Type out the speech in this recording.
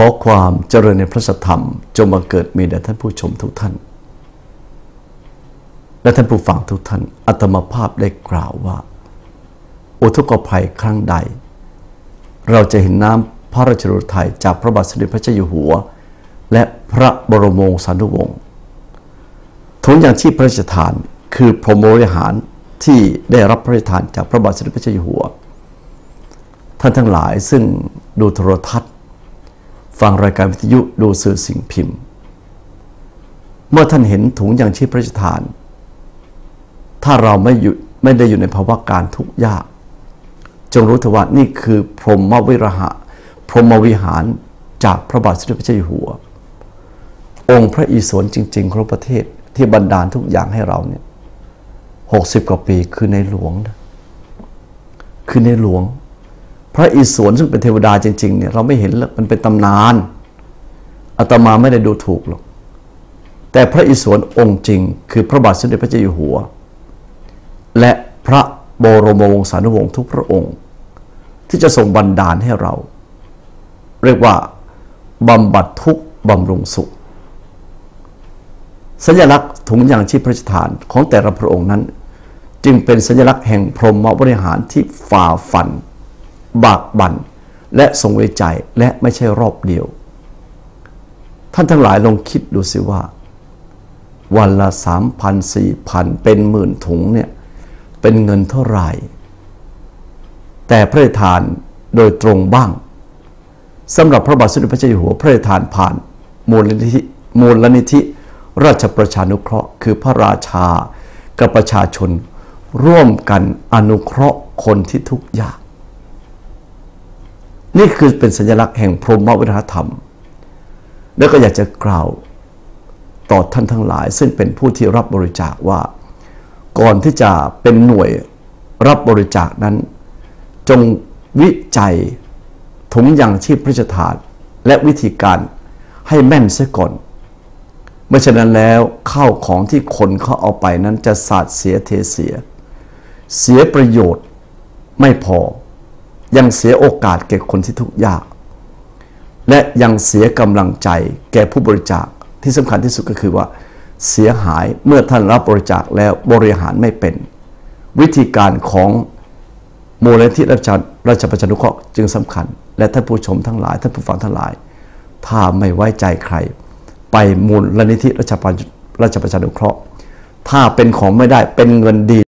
ขอความเจริญในพระสธรรม จงบังเกิดมีแด่ท่านผู้ชมทุกท่าน และท่านผู้ฟังทุกท่านอัตมาภาพได้กล่าวว่า อุทกภัยครั้งใด เราจะเห็นน้ำพระราชฤทัยจากพระบาทสมเด็จพระเจ้าอยู่หัว และพระบรมวงศานุวงศ์ถุงยางชีพพระราชทานคือพรหมบริหารที่ได้รับพระราชทานจากพระบาทสมเด็จพระเจ้าอยู่หัว ท่านทั้งหลายซึ่งดูโทรทัศน์ ฟังรายการวิทยุดูสื่อสิ่งพิมพ์ เมื่อท่านเห็นถุงยางชีพพระราชทาน ถ้าเราไม่อยู่ไม่ได้อยู่ในภาวะการทุกข์ยาก จงรู้เถอะว่านี่คือพรหมวิรหะ พรหมวิหารจากพระบาทสมเด็จพระเจ้าอยู่หัว องค์พระอิศวรจริง ๆ ของประเทศที่บันดาลทุกอย่างให้เราเนี่ยหกสิบกว่าปีคือในหลวงนะคือในหลวง ระอิศวรซึ่งเป็นเทวดาจริงๆเนี่ยเราไม่เห็นแล้วมันเป็นตำนานอาตมาไม่ได้ดูถูกหรอกแต่พระอิศวรองค์จริง คือพระบาทสมเด็จพระเจ้าอยู่หัว และพระบรมวงศานุวงศ์ทุกพระองค์ ที่จะทรงบันดาลให้เรา เรียกว่าบำบัดทุกบำรุงสุข สัญลักษณ์ถุงยางชีพพระราชทานของแต่ละพระองค์นั้น จึงเป็นสัญลักษณ์แห่งพรหมบริหารที่ฝ่าฟัน บากบั่นและทรงไว้ใจและไม่ใช่รอบเดียว ท่านทั้งหลายลองคิดดูสิว่า วันละสามพันสี่พันเป็นหมื่นถุงเนี่ยเป็นเงินเท่าไหร่ แต่พระทานโดยตรงบ้างสำหรับพระบาทสมเด็จพระเจ้าอยู่หัวพระทานผ่านมูลนิธิมูลนิธิราชประชานุเคราะห์ คือพระราชากับประชาชน ร่วมกันอนุเคราะห์คนที่ทุกข์ยาก นี่คือเป็นสัญลักษณ์แห่งพรหมวิทยธรรม แล้วก็อยากจะกล่าวต่อท่านทั้งหลาย ซึ่งเป็นผู้ที่รับบริจาคว่า ก่อนที่จะเป็นหน่วยรับบริจาคนั้น จงวิจัยถุงยางชีพพระราชทานและวิธีการให้แม่นเสียก่อน เมื่อฉะนั้นแล้วข้าวของที่คนเขาเอาไปนั้นจะสาดเสียเทเสีย เสียประโยชน์ไม่พอ ยังเสียโอกาสแก่คนที่ทุกข์ยาก และยังเสียกำลังใจแก่ผู้บริจาคที่สำคัญที่สุดก็คือว่า เสียหายเมื่อท่านรับบริจาคแล้วบริหารไม่เป็น วิธีการของมูลนิธิราชราชประชานุเคราะห์จึงสำคัญ และท่านผู้ชมทั้งหลายท่านผู้ฟังทั้งหลาย ถ้าไม่ไว้ใจใคร ไปมูลนิธิราชประราชประชานุเคราะห์ ถ้าเป็นของไม่ได้เป็นเงินดี